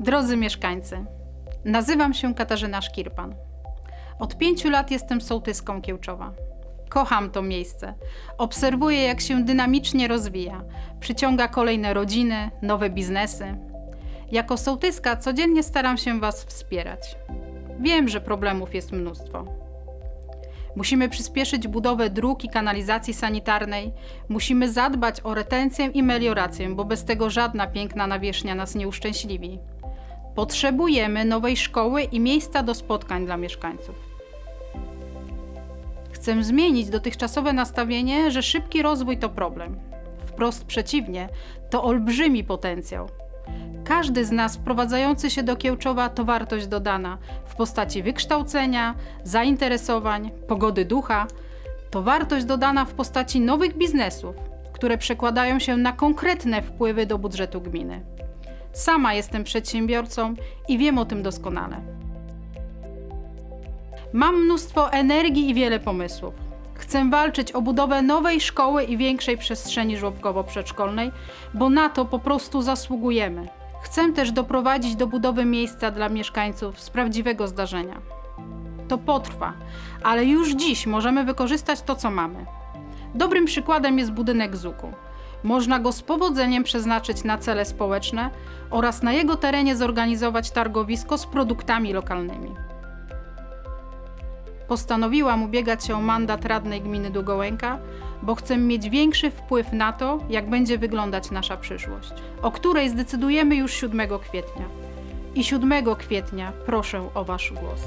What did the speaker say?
Drodzy mieszkańcy, nazywam się Katarzyna Szkirpan. Od pięciu lat jestem sołtyską Kiełczowa. Kocham to miejsce. Obserwuję, jak się dynamicznie rozwija. Przyciąga kolejne rodziny, nowe biznesy. Jako sołtyska codziennie staram się Was wspierać. Wiem, że problemów jest mnóstwo. Musimy przyspieszyć budowę dróg i kanalizacji sanitarnej. Musimy zadbać o retencję i meliorację, bo bez tego żadna piękna nawierzchnia nas nie uszczęśliwi. Potrzebujemy nowej szkoły i miejsca do spotkań dla mieszkańców. Chcę zmienić dotychczasowe nastawienie, że szybki rozwój to problem. Wprost przeciwnie, to olbrzymi potencjał. Każdy z nas wprowadzający się do Kiełczowa to wartość dodana w postaci wykształcenia, zainteresowań, pogody ducha. To wartość dodana w postaci nowych biznesów, które przekładają się na konkretne wpływy do budżetu gminy. Sama jestem przedsiębiorcą i wiem o tym doskonale. Mam mnóstwo energii i wiele pomysłów. Chcę walczyć o budowę nowej szkoły i większej przestrzeni żłobkowo-przedszkolnej, bo na to po prostu zasługujemy. Chcę też doprowadzić do budowy miejsca dla mieszkańców z prawdziwego zdarzenia. To potrwa, ale już dziś możemy wykorzystać to, co mamy. Dobrym przykładem jest budynek ZUK-u. Można go z powodzeniem przeznaczyć na cele społeczne oraz na jego terenie zorganizować targowisko z produktami lokalnymi. Postanowiłam ubiegać się o mandat radnej gminy Długołęka, bo chcę mieć większy wpływ na to, jak będzie wyglądać nasza przyszłość, o której zdecydujemy już 7 kwietnia. I 7 kwietnia proszę o Wasz głos.